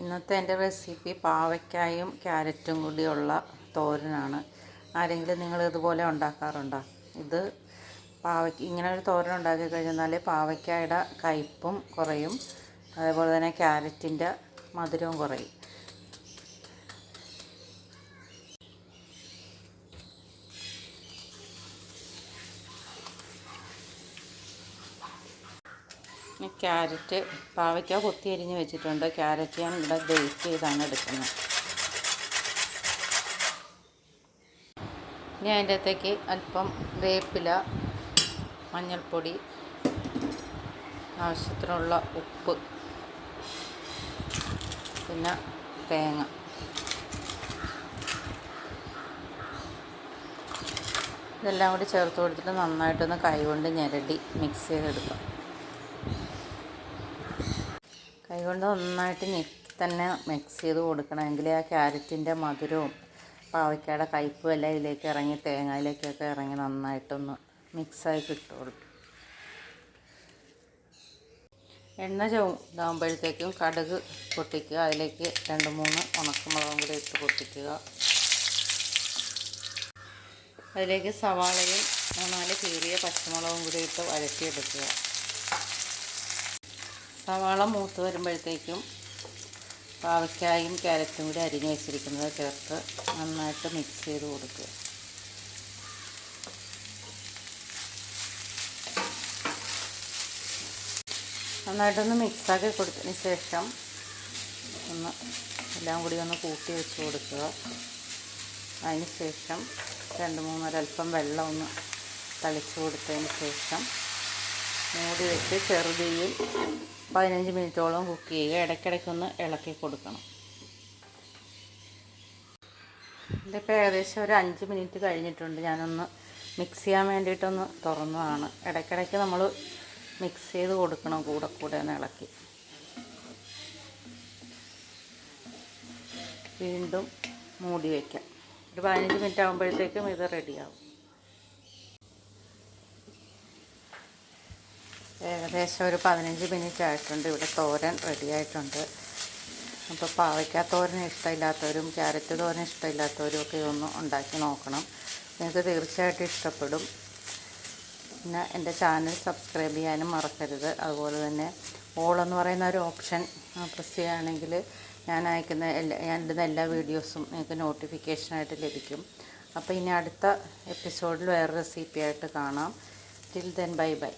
ഇന്നത്തെ എന്റെ റെസിപ്പി പാവയ്ക്കായും ക്യാരറ്റും കൂടിയുള്ള തോരനാണ്. ആരെങ്കിലും നിങ്ങൾ ഇതുപോലെ ഉണ്ടാക്കാറുണ്ടോ? ഇത് പാവയ്ക്ക് ഇങ്ങനെ ഒരു തോരൻ ഉണ്ടാക്കി കഴിഞ്ഞാൽ പാവയ്ക്കായുടെ കയ്പ്പും കുറയും. അതേപോലെ തന്നെ ക്യാരറ്റിന്റെ മധുരവും കുറയും. ക്യാരറ്റ് പാവയ്ക്ക കൊത്തി അരിഞ്ഞ് വെച്ചിട്ടുണ്ട്. ക്യാരറ്റ് ഞാൻ ഇവിടെ ഗ്രേറ്റ് ചെയ്താണ് എടുക്കുന്നത്. ഇനി അതിന്റെ അകത്തേക്ക് അല്പം വേപ്പില മഞ്ഞൾപ്പൊടി ആവശ്യത്തിനുള്ള ഉപ്പ് പിന്നെ തേങ്ങ. ഇതെല്ലാം കൂടി ചേർത്ത് കൊടുത്തിട്ട് നന്നായിട്ടൊന്ന് കൈകൊണ്ട് ഞെരടി മിക്സ് ചെയ്തെടുക്കാം. കൈകൊണ്ട് നന്നായിട്ട് തന്നെ മിക്സ് ചെയ്ത് കൊടുക്കണമെങ്കിൽ ആ ക്യാരറ്റിന്റെ മധുരവും പാവയ്ക്കയുടെ കയ്പ്പും എല്ലാം ഇതിലേക്ക് ഇറങ്ങി തേങ്ങയിലേക്കൊക്കെ ഇറങ്ങി നന്നായിട്ടൊന്ന് മിക്സായി കിട്ടുള്ളൂ. എണ്ണ ചൂടാകുമ്പോഴത്തേക്കും കടുക് പൊട്ടിക്കുക. അതിലേക്ക് രണ്ട് മൂന്ന് ഉണക്കമുളകും കൂടി ഇട്ട് പൊട്ടിക്കുക. അതിലേക്ക് സവാളയും മൂന്നാൽ കീറിയ പച്ചമുളകും കൂടി ഇട്ട് വഴറ്റിയെടുക്കുക. സവാള മൂത്ത് വരുമ്പോഴത്തേക്കും പാവയ്ക്കായും ക്യാരറ്റും കൂടി അരിഞ്ഞ് വെച്ചിരിക്കുന്നത് ചേർത്ത് നന്നായിട്ട് മിക്സ് ചെയ്ത് കൊടുക്കുക. നന്നായിട്ടൊന്ന് മിക്സാക്കി കൊടുത്തതിന് ശേഷം ഒന്ന് എല്ലാം കൂടി ഒന്ന് കൂട്ടി വെച്ച് കൊടുക്കുക. അതിന് ശേഷം രണ്ട് മൂന്നൊരൽപ്പം വെള്ളം ഒന്ന് തളിച്ച് കൊടുത്തതിന് ശേഷം മൂടി വെച്ച് ചെറുതീയിൽ പതിനഞ്ച് മിനിറ്റോളം കുക്ക് ചെയ്യുക. ഇടയ്ക്കിടയ്ക്കൊന്ന് ഇളക്കി കൊടുക്കണം. ഇതിപ്പോൾ ഏകദേശം ഒരു അഞ്ച് മിനിറ്റ് കഴിഞ്ഞിട്ടുണ്ട്. ഞാനൊന്ന് മിക്സ് ചെയ്യാൻ വേണ്ടിയിട്ടൊന്ന് തുറന്നതാണ്. ഇടയ്ക്കിടയ്ക്ക് നമ്മൾ മിക്സ് ചെയ്ത് കൊടുക്കണം കൂടെ കൂടെ ഒന്ന് ഇളക്കി. വീണ്ടും മൂടി വയ്ക്കാം ഒരു പതിനഞ്ച് മിനിറ്റ് ആകുമ്പോഴത്തേക്കും ഇത് റെഡിയാവും ഏകദേശം ഒരു പതിനഞ്ച് മിനിറ്റ് ആയിട്ടുണ്ട്. ഇവിടെ തോരൻ റെഡി ആയിട്ടുണ്ട്. അപ്പോൾ പാവയ്ക്ക തോരൻ ഇഷ്ടമില്ലാത്തവരും ക്യാരറ്റ് തോരൻ ഇഷ്ടമില്ലാത്തവരും ഒക്കെ ഒന്ന് ഉണ്ടാക്കി നോക്കണം. നിങ്ങൾക്ക് തീർച്ചയായിട്ടും ഇഷ്ടപ്പെടും. പിന്നെ എന്റെ ചാനൽ സബ്സ്ക്രൈബ് ചെയ്യാനും മറക്കരുത്. അതുപോലെ തന്നെ ഓൾ എന്ന് പറയുന്ന ഒരു ഓപ്ഷൻ പ്രസ് ചെയ്യുകയാണെങ്കിൽ ഞാൻ അയക്കുന്ന എല്ലാ ഞാൻ ഇടുന്ന എല്ലാ വീഡിയോസും നിങ്ങൾക്ക് നോട്ടിഫിക്കേഷനായിട്ട് ലഭിക്കും. അപ്പോൾ ഇനി അടുത്ത എപ്പിസോഡിൽ വേറെ റെസിപ്പി ആയിട്ട് കാണാം. Till then bye bye